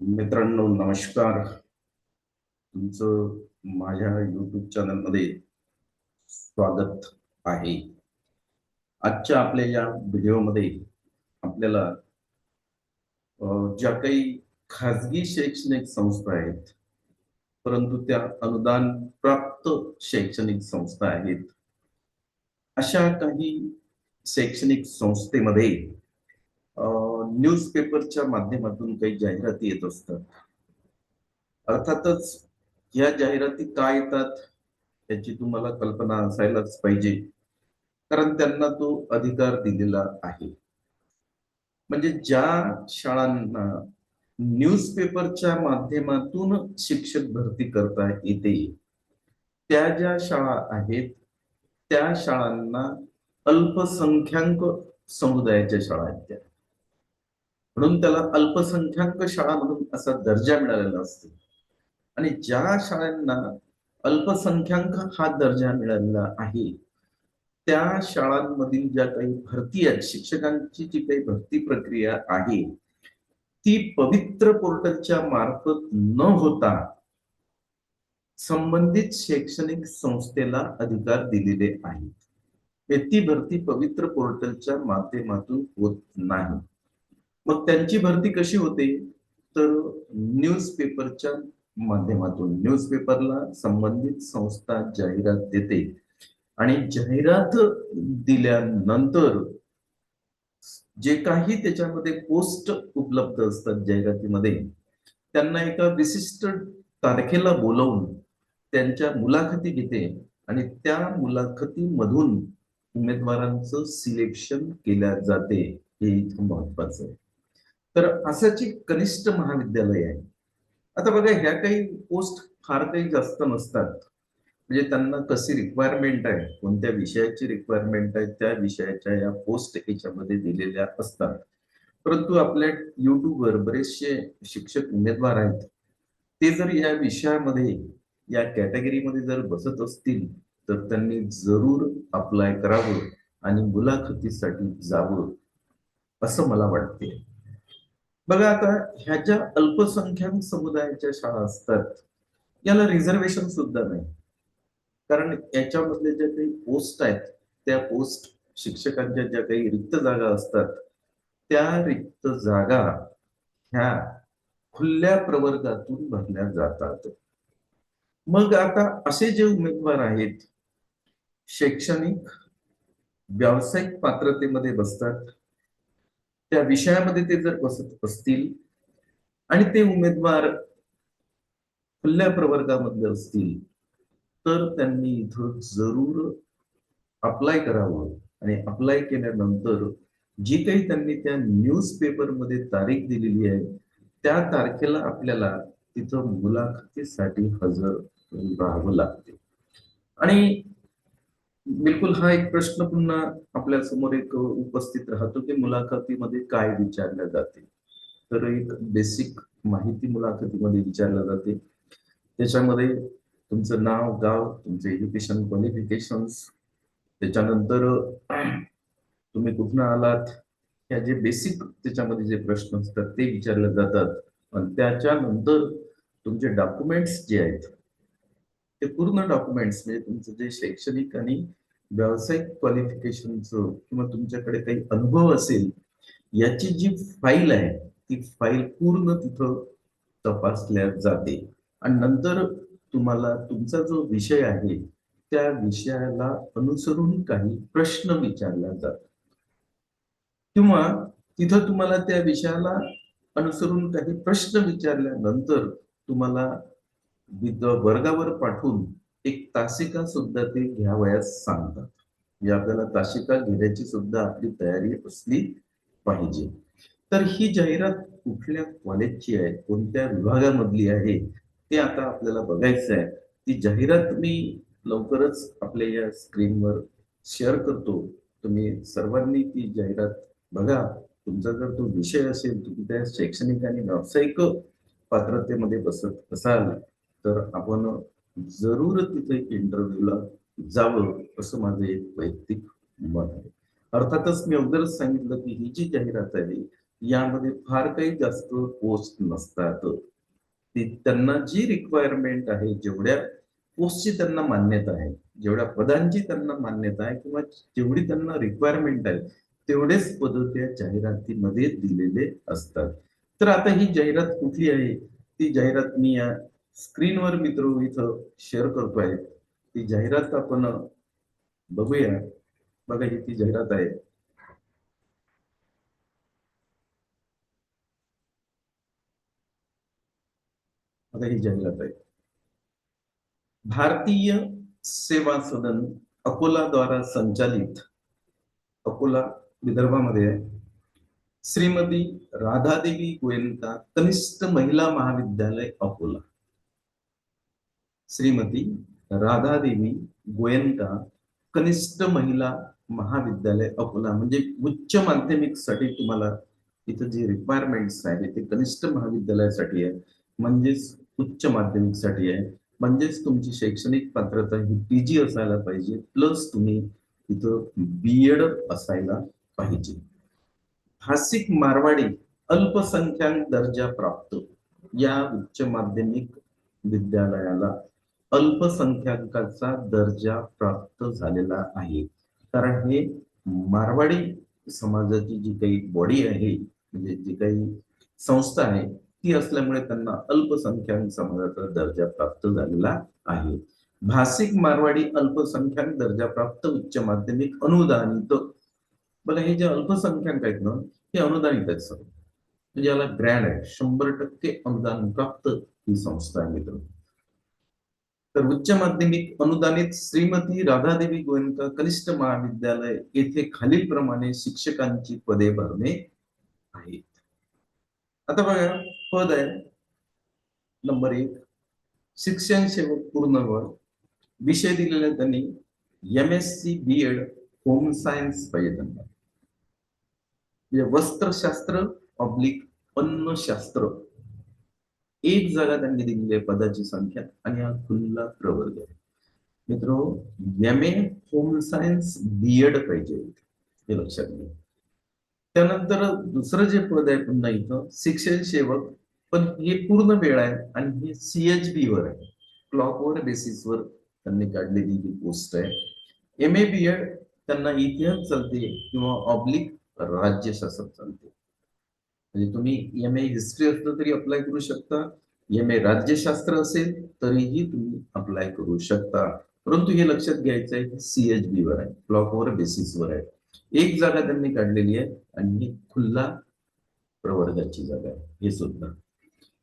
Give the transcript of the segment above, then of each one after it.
मित्रांनो नमस्कार. तुमचं माझ्या युट्यूब चॅनलमध्ये स्वागत आहे. आजच्या आपल्या या व्हिडिओमध्ये आपल्याला ज्या काही खाजगी शैक्षणिक संस्था आहेत परंतु त्या अनुदान प्राप्त शैक्षणिक संस्था आहेत अशा काही शैक्षणिक संस्थेमध्ये न्यूजपेपरच्या माध्यमातून काही जाहिराती येत असतात. अर्थातच या जाहिराती का येतात याची तुम्हाला कल्पना असायलाच पाहिजे. कारण त्यांना तो अधिकार दिलेला आहे. म्हणजे ज्या शाळांना न्यूजपेपरच्या माध्यमातून शिक्षक भरती करता येते त्या ज्या शाळा आहेत त्या शाळांना अल्पसंख्याक समुदायाच्या शाळा आहेत त्या. म्हणून त्याला अल्पसंख्याक शाळा म्हणून असा दर्जा मिळालेला असतो. आणि ज्या शाळांना अल्पसंख्याक हा दर्जा मिळालेला आहे त्या शाळांमधील ज्या काही भरती आहेत शिक्षकांची जी काही भरती प्रक्रिया आहे ती पवित्र पोर्टलच्या मार्फत न होता संबंधित शैक्षणिक संस्थेला अधिकार दिलेले आहेत. ती भरती पवित्र पोर्टलच्या माध्यमातून होत नाही. मग त्यांची भरती कशी होते? तर न्यूजपेपरच्या माध्यमातून न्यूजपेपरला संबंधित संस्था जाहिरात देते. आणि जाहिरात दिल्यानंतर जे काही त्याच्यामध्ये पोस्ट उपलब्ध असतात जाहिरातीमध्ये त्यांना एका विशिष्ट तारखेला बोलवून त्यांच्या मुलाखती घेते आणि त्या मुलाखतीमधून उमेदवारांचं सिलेक्शन केल्या जाते. हे इथं महत्वाचं आहे. तर असंच एक कनिष्ठ महाविद्यालय आहे. आता बघा ह्या काही पोस्ट फार काही जास्त नसतात. म्हणजे त्यांना कशी रिक्वायरमेंट आहे कोणत्या विषयाची रिक्वायरमेंट आहे त्या विषयाच्या या पोस्ट याच्यामध्ये दिलेल्या असतात. परंतु आपल्या युट्यूबवर बरेचसे शिक्षक उमेदवार आहेत. ते जर या विषयामध्ये या कॅटेगरीमध्ये जर बसत असतील तर त्यांनी जरूर अप्लाय करावं आणि मुलाखतीसाठी जावं असं मला वाटते बघा आता ह्या ज्या अल्पसंख्याक समुदायाच्या शाळा असतात याला रिझर्वेशन सुद्धा नाही. कारण याच्यामधले ज्या काही पोस्ट आहेत त्या पोस्ट शिक्षकांच्या ज्या काही रिक्त जागा असतात त्या रिक्त जागा ह्या खुल्या प्रवर्गातून भरल्या जातात. मग आता असे जे उमेदवार आहेत शैक्षणिक व्यावसायिक पात्रतेमध्ये बसतात त्या विषयामध्ये ते जर बसत असतील आणि ते उमेदवार खुल्या प्रवर्गामधले असतील तर त्यांनी इथं जरूर अप्लाय करावं. आणि अप्लाय केल्यानंतर जी काही त्यांनी त्या न्यूज पेपरमध्ये तारीख दिलेली आहे त्या तारखेला आपल्याला तिथं मुलाखतीसाठी हजर राहावं लागते. आणि बिलकुल हा एक प्रश्न पुन्हा आपल्यासमोर एक उपस्थित राहतो की मुलाखतीमध्ये काय विचारल्या जाते. तर एक बेसिक माहिती मुलाखतीमध्ये विचारल्या जाते. त्याच्यामध्ये तुमचं नाव गाव तुमचे एज्युकेशन क्वालिफिकेशन त्याच्यानंतर तुम्ही कुठनं आलात? या जे बेसिक त्याच्यामध्ये जे प्रश्न असतात ते विचारले जातात. आणि त्याच्यानंतर तुमचे डॉक्युमेंट्स जे आहेत ते पूर्ण डॉक्युमेंट्स म्हणजे तुमचं जे शैक्षणिक आणि व्यावसायिक क्वालिफिकेशनचं किंवा तुमच्याकडे काही अनुभव असेल याची जी फाईल आहे ती फाईल पूर्ण तिथं तपासल्या जाते. आणि नंतर तुम्हाला तुमचा जो विषय आहे त्या विषयाला अनुसरून काही प्रश्न विचारला जातात. किंवा तिथं तुम्हाला त्या विषयाला अनुसरून काही प्रश्न विचारल्यानंतर तुम्हाला वर्गावर पाठवून एक तासिका सुद्धा ते घ्यावयास सांगतात. म्हणजे आपल्याला तासिका घेण्याची सुद्धा आपली तयारी असली पाहिजे. तर ही जाहिरात कुठल्या कॉलेजची आहे कोणत्या विभागामधली आहे ते आता आपल्याला बघायचं आहे. ती जाहिरात मी लवकरच आपल्या या स्क्रीनवर शेअर करतो. तुम्ही सर्वांनी ती जाहिरात बघा. तुमचा जर तो विषय असेल तुम्ही त्या शैक्षणिक आणि व्यावसायिक पात्रतेमध्ये बसत असाल तर आपण जरूर तिथे इंटरव्ह्यूला जावं असं माझं एक वैयक्तिक मत आहे. अर्थातच मी अगोदरच सांगितलं की ही जी जाहिरात आहे यामध्ये फार काही जास्त पोस्ट नसतात. ती त्यांना जी रिक्वायरमेंट आहे जेवढ्या पोस्टची त्यांना मान्यता आहे जेवढ्या पदांची त्यांना मान्यता आहे किंवा जेवढी त्यांना रिक्वायरमेंट आहे तेवढेच पद त्या जाहिरातीमध्ये दिलेले असतात. तर आता ही जाहिरात कुठली आहे? ती जाहिरात मी या स्क्रीनवर मित्र इथं शेअर करतोय ती जाहिरात आपण बघूया. बघा ही ती जाहिरात आहे. बघा ही जाहिरात आहे. भारतीय सेवा सदन अकोला द्वारा संचालित अकोला विदर्भामध्ये आहे. श्रीमती राधादेवी गोयंका कनिष्ठ महिला महाविद्यालय अकोला. श्रीमती राधादेवी गोयंका कनिष्ठ महिला महाविद्यालय अकोला. म्हणजे उच्च माध्यमिकसाठी तुम्हाला इथं जे रिक्वायरमेंट्स आहेत ते कनिष्ठ महाविद्यालयासाठी आहे म्हणजेच उच्च माध्यमिकसाठी आहे. म्हणजेच तुमची शैक्षणिक पात्रता ही पीजी असायला पाहिजे प्लस तुम्ही इथं बीएड असायला पाहिजे. भाषिक मारवाडी अल्पसंख्याक दर्जा प्राप्त या उच्च माध्यमिक विद्यालयाला अल्पसंख्याकाचा दर्जा प्राप्त झालेला आहे. कारण हे मारवाडी समाजाची जी काही बॉडी आहे म्हणजे जी काही संस्था आहे ती असल्यामुळे त्यांना अल्पसंख्याक समाजाचा दर्जा प्राप्त झालेला आहे. भाषिक मारवाडी अल्पसंख्याक दर्जा प्राप्त उच्च माध्यमिक अनुदानित. बघा हे जे अल्पसंख्याक आहेत ना हे अनुदानित आहेत सर म्हणजे याला ग्रँड आहे शंभर टक्के अनुदान प्राप्त ही संस्था आहे मित्र तर उच्च माध्यमिक अनुदानित श्रीमती राधादेवी गोयंका कनिष्ठ महाविद्यालय येथे खालीलप्रमाणे शिक्षकांची पदे भरणे आहेत. आता बघा पद आहे. नंबर एक शिक्षण सेवक पूर्ण विषय दिलेला त्यांनी. M S C B Ed home science पाहिजे त्यांना म्हणजे वस्त्रशास्त्र ऑब्लिक अन्नशास्त्र. एक जागा त्यांनी दिलेली आहे पदाची संख्या आणि हा खुल्ला प्रवर्ग आहे. मित्र M A home science B Ed पाहिजे हे लक्षात घ्या. त्यानंतर दुसरं जे पद आहे पुन्हा इथं शिक्षण सेवक पण हे पूर्ण वेळ आहे आणि हे सीएचबी वर आहे. क्लॉकवर बेसिसवर त्यांनी काढलेली ही पोस्ट आहे. एम ए बी एड त्यांना इतिहास चालते किंवा ऑब्लिक राज्यशास्त्र चालते. म्हणजे तुम्ही एम ए हिस्ट्री असलं तरी अप्लाय करू शकता. एम ए राज्यशास्त्र असेल तरीही तुम्ही अप्लाय करू शकता. परंतु हे लक्षात घ्यायचं आहे की सीएचबी वर आहे क्लॉकवर बेसिसवर आहे. एक जागा त्यांनी काढलेली आहे आणि ही खुल्ला प्रवर्गाची जागा आहे. हे सुद्धा.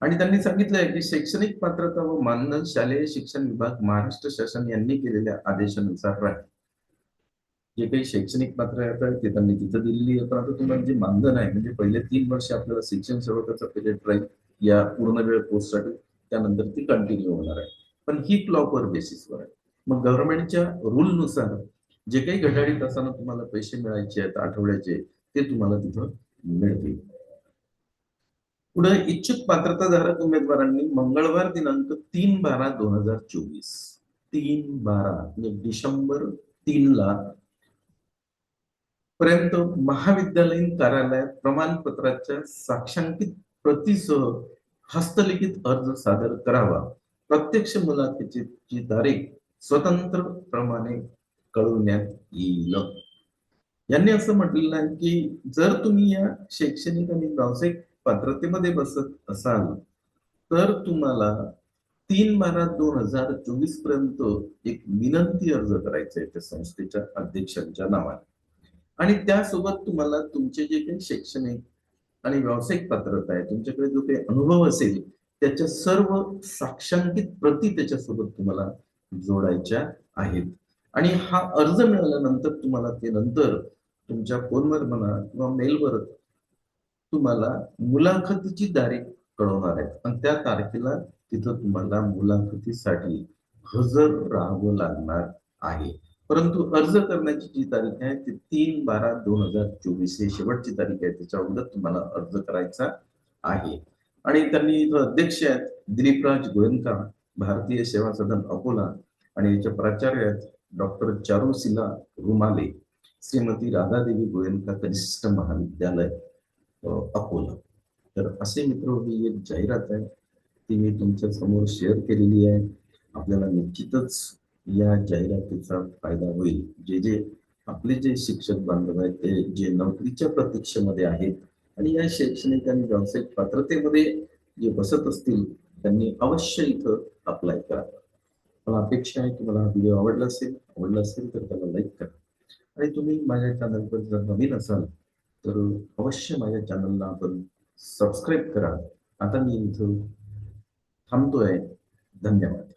आणि त्यांनी सांगितलंय की शैक्षणिक पात्रता व मानधन शालेय शिक्षण विभाग महाराष्ट्र शासन यांनी केलेल्या आदेशानुसार राहील. जे काही शैक्षणिक पात्रता आहे ते त्यांनी तिथं दिलेली आहे. पण आता तुम्हाला जे मानधन आहे म्हणजे पहिले तीन वर्ष आपल्याला शिक्षण सेवकाचा पिरियड राहील या पूर्ण वेळ पोस्टसाठी त्यानंतर ती कंटिन्यू होणार आहे. पण ही क्लॉकवर बेसिसवर आहे. मग गव्हर्नमेंटच्या रूलनुसार जे काही घड्याळी तासानं तुम्हाला पैसे मिळायचे आहेत आठवड्याचे ते तुम्हाला तिथं मिळतील. पुढे इच्छुक पात्रताधारक उमेदवारांनी मंगळवार दिनांक तीन बारा दोन हजार चोवीस. तीन बारा म्हणजे डिसेंबर तीनला पर्यंत महाविद्यालयीन कार्यालयात प्रमाणपत्राच्या साक्षांकित प्रतीसह हस्तलिखित अर्ज सादर करावा. प्रत्यक्ष मुलाखतीची तारीख स्वतंत्र प्रमाणे कळवण्यात येईल. यांनी असं म्हटलेलं आहे की जर तुम्ही या शैक्षणिक आणि व्यावसायिक पात्रतेमध्ये बसत असाल तर तुम्हाला तीन बारा दोन हजार चोवीसपर्यंत एक विनंती अर्ज करायचा आहे त्या संस्थेच्या अध्यक्षांच्या नावाने. आणि त्यासोबत तुम्हाला तुमचे जे काही शैक्षणिक आणि व्यावसायिक पात्रता आहे तुमच्याकडे जो काही अनुभव असेल त्याच्या सर्व साक्षांकित प्रती त्याच्यासोबत तुम्हाला जोडायच्या आहेत. आणि हा अर्ज मिळाल्यानंतर तुम्हाला ते नंतर तुमच्या फोनवर म्हणा किंवा मेलवर तुम्हाला मुलाखतीची तारीख कळवणार आहेत. आणि त्या तारखेला तिथं तुम्हाला मुलाखतीसाठी हजर राहावं लागणार आहे. परंतु अर्ज करण्याची जी तारीख आहे ती तीन बारा दोन हजार चोवीस. ही शेवटची तारीख आहे त्याच्या अगोदर तुम्हाला अर्ज करायचा आहे. आणि त्यांनी अध्यक्ष आहेत दिलीपराज गोयंका भारतीय सेवा सदन अकोला आणि याच्या प्राचार्य आहेत डॉक्टर चारुशिला रुमाले श्रीमती राधादेवी गोयंका कनिष्ठ महाविद्यालय अकोला. तर असे मित्र ही एक जाहिरात आहे ती मी तुमच्यासमोर शेअर केलेली आहे. आपल्याला निश्चितच या जाहिरातीचा फायदा होईल. जे जे आपले जे शिक्षक बांधव आहेत ते जे नोकरीच्या प्रतीक्षेमध्ये आहेत आणि या शैक्षणिक आणि व्यावसायिक पात्रतेमध्ये जे बसत असतील त्यांनी अवश्य इथं अप्लाय करा. मला अपेक्षा आहे की मला हा व्हिडिओ आवडला असेल आवडला असेल तर त्याला लाईक करा. आणि तुम्ही माझ्या चॅनलवर जर नवीन असाल तर अवश्य माझ्या चॅनलला आपण सबस्क्राईब करा. आता मी इथं थांबतोय. धन्यवाद.